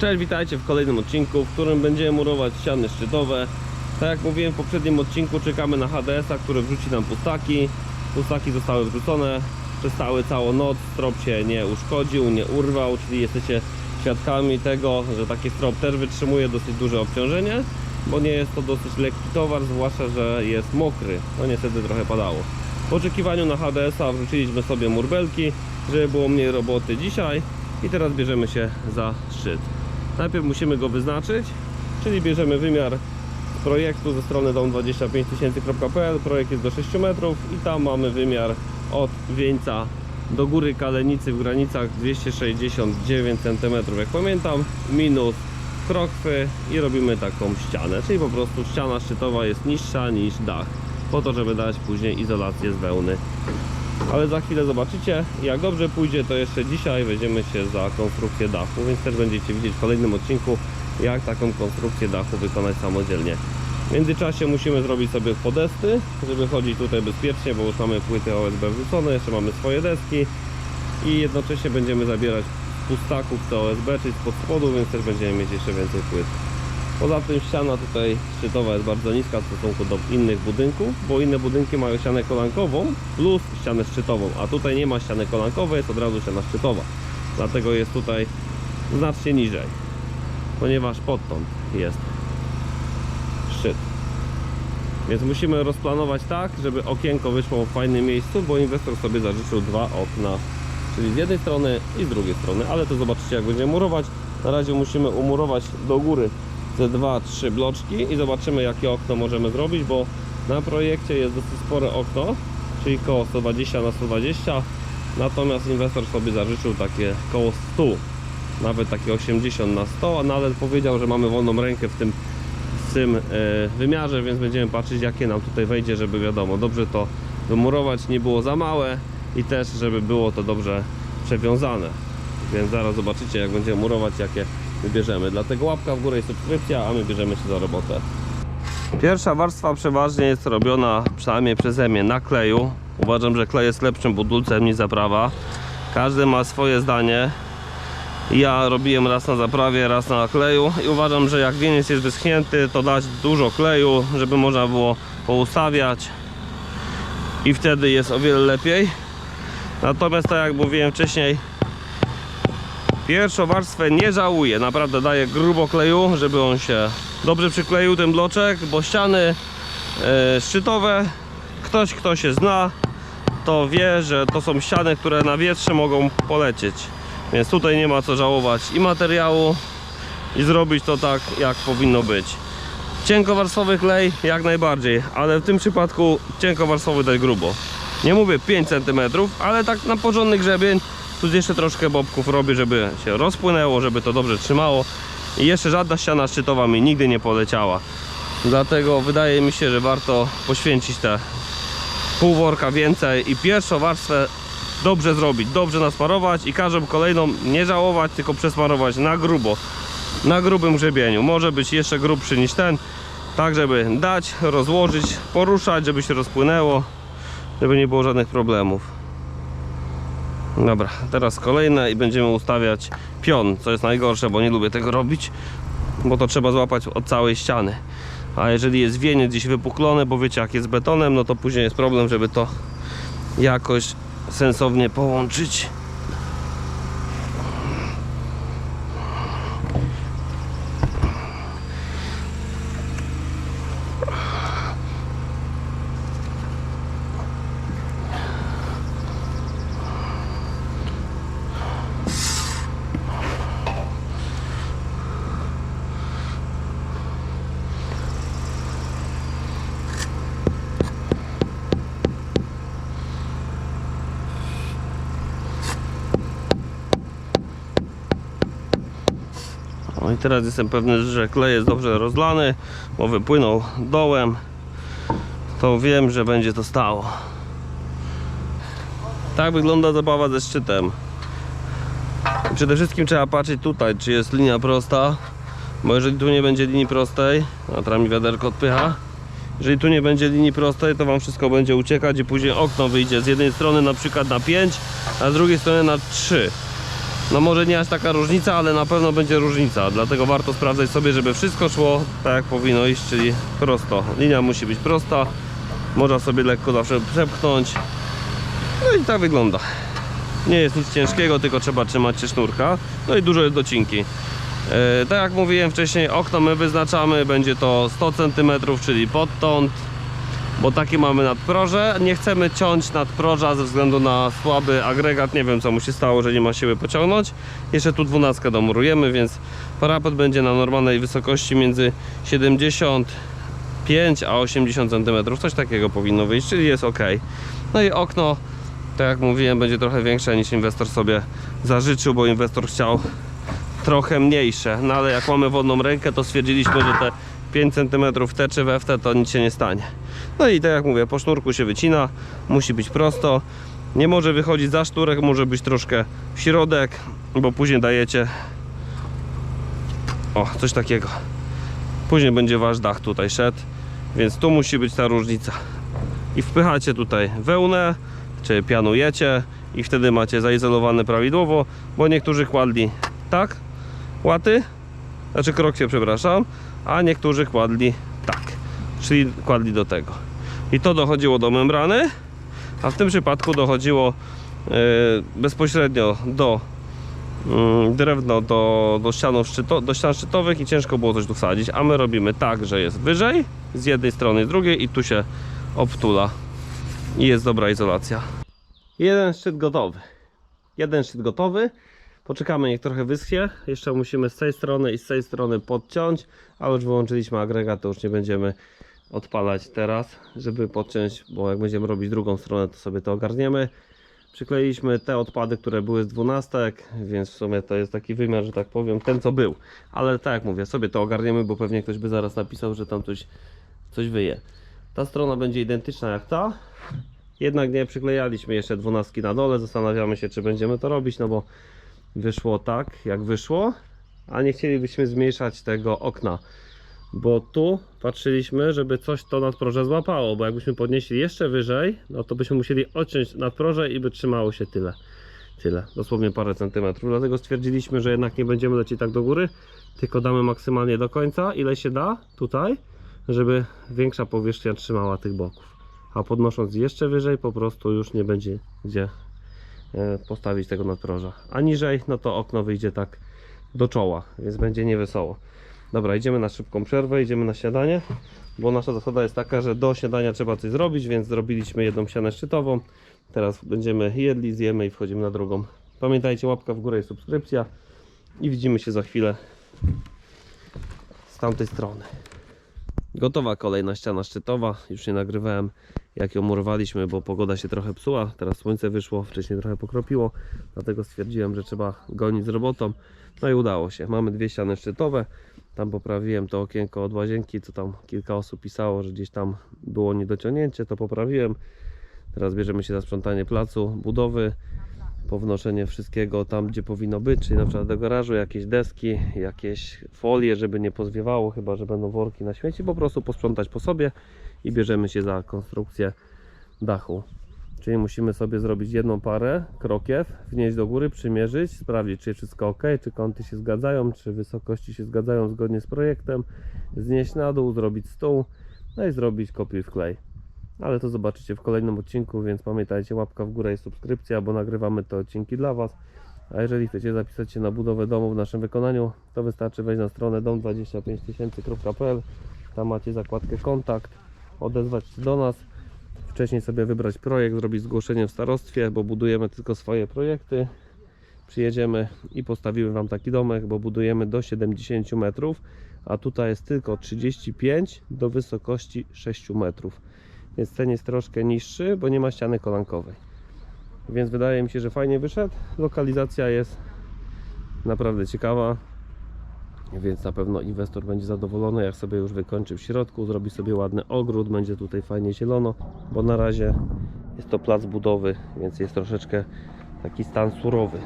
Cześć, witajcie w kolejnym odcinku, w którym będziemy murować ściany szczytowe. Tak jak mówiłem w poprzednim odcinku, czekamy na HDS-a, który wrzuci nam pustaki. Pustaki zostały wrzucone, przestały całą noc, strop się nie uszkodził, nie urwał, czyli jesteście świadkami tego, że taki strop też wytrzymuje dosyć duże obciążenie, bo nie jest to dosyć lekki towar, zwłaszcza, że jest mokry. No niestety trochę padało. W oczekiwaniu na HDS-a wrzuciliśmy sobie murbelki, żeby było mniej roboty dzisiaj i teraz bierzemy się za szczyt. Najpierw musimy go wyznaczyć, czyli bierzemy wymiar projektu ze strony dom25000.pl. Projekt jest do 6 metrów i tam mamy wymiar od wieńca do góry kalenicy w granicach 269 cm, jak pamiętam, minus krokwy i robimy taką ścianę, czyli po prostu ściana szczytowa jest niższa niż dach, po to, żeby dać później izolację z wełny ale za chwilę zobaczycie. Jak dobrze pójdzie, to jeszcze dzisiaj weźmiemy się za konstrukcję dachu, więc też będziecie widzieć w kolejnym odcinku, jak taką konstrukcję dachu wykonać samodzielnie. W międzyczasie musimy zrobić sobie podesty, żeby chodzić tutaj bezpiecznie, bo już mamy płyty OSB wrzucone, jeszcze mamy swoje deski i jednocześnie będziemy zabierać pustaków te OSB, czyli spod spodu, więc też będziemy mieć jeszcze więcej płyt. Poza tym ściana tutaj szczytowa jest bardzo niska w stosunku do innych budynków, bo inne budynki mają ścianę kolankową plus ścianę szczytową, a tutaj nie ma ściany kolankowej, jest od razu ściana szczytowa. Dlatego jest tutaj znacznie niżej, ponieważ podtąd jest szczyt. Więc musimy rozplanować tak, żeby okienko wyszło w fajnym miejscu, bo inwestor sobie zażyczył dwa okna, czyli z jednej strony i z drugiej strony, ale to zobaczycie jak będziemy murować. Na razie musimy umurować do góry dwa, trzy bloczki i zobaczymy jakie okno możemy zrobić, bo na projekcie jest dosyć spore okno, czyli koło 120 na 120 natomiast inwestor sobie zażyczył takie koło 100 nawet takie 80 na 100 no ale powiedział, że mamy wolną rękę w tym, w tym e, wymiarze, więc będziemy patrzeć jakie nam tutaj wejdzie, żeby wiadomo, dobrze to wymurować, nie było za małe i też żeby było to dobrze przewiązane. Więc zaraz zobaczycie jak będziemy murować jakie wybierzemy. Dlatego łapka w górę i subskrypcja, a my bierzemy się za robotę. Pierwsza warstwa przeważnie jest robiona przynajmniej przeze mnie na kleju. Uważam, że klej jest lepszym budulcem niż zaprawa. Każdy ma swoje zdanie. Ja robiłem raz na zaprawie, raz na kleju i uważam, że jak wieniec jest wyschnięty, to dać dużo kleju, żeby można było poustawiać i wtedy jest o wiele lepiej. Natomiast tak jak mówiłem wcześniej, Pierwszą warstwę nie żałuję, naprawdę daję grubo kleju, żeby on się dobrze przykleił ten bloczek, bo ściany e, szczytowe, ktoś kto się zna, to wie, że to są ściany, które na wietrze mogą polecieć. Więc tutaj nie ma co żałować i materiału i zrobić to tak jak powinno być. Cienkowarstwowy klej jak najbardziej, ale w tym przypadku cienkowarstwowy dać grubo. Nie mówię 5 cm, ale tak na porządny grzebień tu jeszcze troszkę bobków robię, żeby się rozpłynęło, żeby to dobrze trzymało. I jeszcze żadna ściana szczytowa mi nigdy nie poleciała. Dlatego wydaje mi się, że warto poświęcić te pół worka więcej i pierwszą warstwę dobrze zrobić, dobrze nasmarować i każdą kolejną nie żałować, tylko przesmarować na grubo, na grubym grzebieniu. Może być jeszcze grubszy niż ten, tak żeby dać, rozłożyć, poruszać, żeby się rozpłynęło, żeby nie było żadnych problemów. Dobra, teraz kolejne i będziemy ustawiać pion, co jest najgorsze, bo nie lubię tego robić, bo to trzeba złapać od całej ściany. A jeżeli jest wieniec gdzieś wypuklony, bo wiecie jak jest betonem, no to później jest problem, żeby to jakoś sensownie połączyć. Teraz jestem pewny, że klej jest dobrze rozlany, bo wypłynął dołem. To wiem, że będzie to stało. Tak wygląda zabawa ze szczytem. Przede wszystkim trzeba patrzeć tutaj, czy jest linia prosta, bo jeżeli tu nie będzie linii prostej, a teraz mi wiaderko odpycha, jeżeli tu nie będzie linii prostej, to wam wszystko będzie uciekać i później okno wyjdzie z jednej strony na przykład na 5, a z drugiej strony na 3. No może nie aż taka różnica, ale na pewno będzie różnica. Dlatego warto sprawdzać sobie, żeby wszystko szło tak jak powinno iść, czyli prosto. Linia musi być prosta. Można sobie lekko zawsze przepchnąć. No i tak wygląda. Nie jest nic ciężkiego, tylko trzeba trzymać się sznurka. No i dużo jest docinki. E, tak jak mówiłem wcześniej, okno my wyznaczamy, będzie to 100 cm, czyli podtąd, bo takie mamy nadproże. Nie chcemy ciąć nadproża ze względu na słaby agregat. Nie wiem co mu się stało, że nie ma siły pociągnąć. Jeszcze tu 12 domurujemy, więc parapet będzie na normalnej wysokości między 75 a 80 cm. Coś takiego powinno wyjść, czyli jest ok. No i okno, tak jak mówiłem, będzie trochę większe niż inwestor sobie zażyczył, bo inwestor chciał trochę mniejsze. No ale jak mamy wodną rękę, to stwierdziliśmy, że te 5 cm te czy we w te to nic się nie stanie. No i tak jak mówię, po sznurku się wycina, musi być prosto. Nie może wychodzić za sznurek, może być troszkę w środek, bo później dajecie o, coś takiego. Później będzie wasz dach tutaj szedł, więc tu musi być ta różnica. I wpychacie tutaj wełnę, czy pianujecie i wtedy macie zaizolowane prawidłowo, bo niektórzy kładli tak, łaty, znaczy krokwie, przepraszam, a niektórzy kładli tak, czyli kładli do tego. I to dochodziło do membrany, a w tym przypadku dochodziło e, bezpośrednio do mm, drewno do, do, szczyto, do ścian szczytowych i ciężko było coś tu wsadzić, a my robimy tak, że jest wyżej z jednej strony i drugiej i tu się obtula i jest dobra izolacja. Jeden szczyt gotowy. Jeden szczyt gotowy. Poczekamy niech trochę wyschnie. Jeszcze musimy z tej strony i z tej strony podciąć, a już wyłączyliśmy agregat, to już nie będziemy odpalać teraz, żeby podciąć, bo jak będziemy robić drugą stronę, to sobie to ogarniemy. Przykleiliśmy te odpady, które były z dwunastek, więc w sumie to jest taki wymiar, że tak powiem, ten co był. Ale tak jak mówię, sobie to ogarniemy, bo pewnie ktoś by zaraz napisał, że tam coś, coś wyje. Ta strona będzie identyczna jak ta, jednak nie przyklejaliśmy jeszcze dwunastki na dole, zastanawiamy się czy będziemy to robić, no bo wyszło tak jak wyszło, a nie chcielibyśmy zmniejszać tego okna, bo tu patrzyliśmy, żeby coś to nadproże złapało, bo jakbyśmy podnieśli jeszcze wyżej, no to byśmy musieli odciąć nadproże i by trzymało się tyle. Tyle, dosłownie parę centymetrów. Dlatego stwierdziliśmy, że jednak nie będziemy lecieć tak do góry, tylko damy maksymalnie do końca, ile się da tutaj, żeby większa powierzchnia trzymała tych boków. A podnosząc jeszcze wyżej, po prostu już nie będzie gdzie postawić tego nadproża. A niżej, no to okno wyjdzie tak do czoła, więc będzie niewesoło. Dobra, idziemy na szybką przerwę, idziemy na śniadanie, bo nasza zasada jest taka, że do śniadania trzeba coś zrobić, więc zrobiliśmy jedną ścianę szczytową. Teraz będziemy jedli, zjemy i wchodzimy na drugą. Pamiętajcie, łapka w górę i subskrypcja. I widzimy się za chwilę z tamtej strony. Gotowa kolejna ściana szczytowa. Już nie nagrywałem jak ją murowaliśmy, bo pogoda się trochę psuła. Teraz słońce wyszło, wcześniej trochę pokropiło. Dlatego stwierdziłem, że trzeba gonić z robotą. No i udało się. Mamy dwie ściany szczytowe. Tam poprawiłem to okienko od łazienki, co tam kilka osób pisało, że gdzieś tam było niedociągnięcie. To poprawiłem. Teraz bierzemy się za sprzątanie placu, budowy, pownoszenie wszystkiego tam, gdzie powinno być, czyli na przykład do garażu, jakieś deski, jakieś folie, żeby nie pozwiewało, chyba że będą worki na śmieci, po prostu posprzątać po sobie i bierzemy się za konstrukcję dachu. Czyli musimy sobie zrobić jedną parę krokiew, wnieść do góry, przymierzyć, sprawdzić czy wszystko ok, czy kąty się zgadzają, czy wysokości się zgadzają zgodnie z projektem, znieść na dół, zrobić stół, no i zrobić kopiuj wklej. Ale to zobaczycie w kolejnym odcinku, więc pamiętajcie łapka w górę i subskrypcja, bo nagrywamy te odcinki dla Was. A jeżeli chcecie zapisać się na budowę domu w naszym wykonaniu, to wystarczy wejść na stronę dom25000.pl. Tam macie zakładkę kontakt, odezwać się do nas. Wcześniej sobie wybrać projekt, zrobić zgłoszenie w starostwie, bo budujemy tylko swoje projekty. Przyjedziemy i postawimy Wam taki domek, bo budujemy do 70 metrów, a tutaj jest tylko 35 do wysokości 6 metrów. Więc ten jest troszkę niższy, bo nie ma ściany kolankowej. Więc wydaje mi się, że fajnie wyszedł. Lokalizacja jest naprawdę ciekawa. Więc na pewno inwestor będzie zadowolony, jak sobie już wykończy w środku, zrobi sobie ładny ogród, będzie tutaj fajnie zielono, bo na razie jest to plac budowy, więc jest troszeczkę taki stan surowy.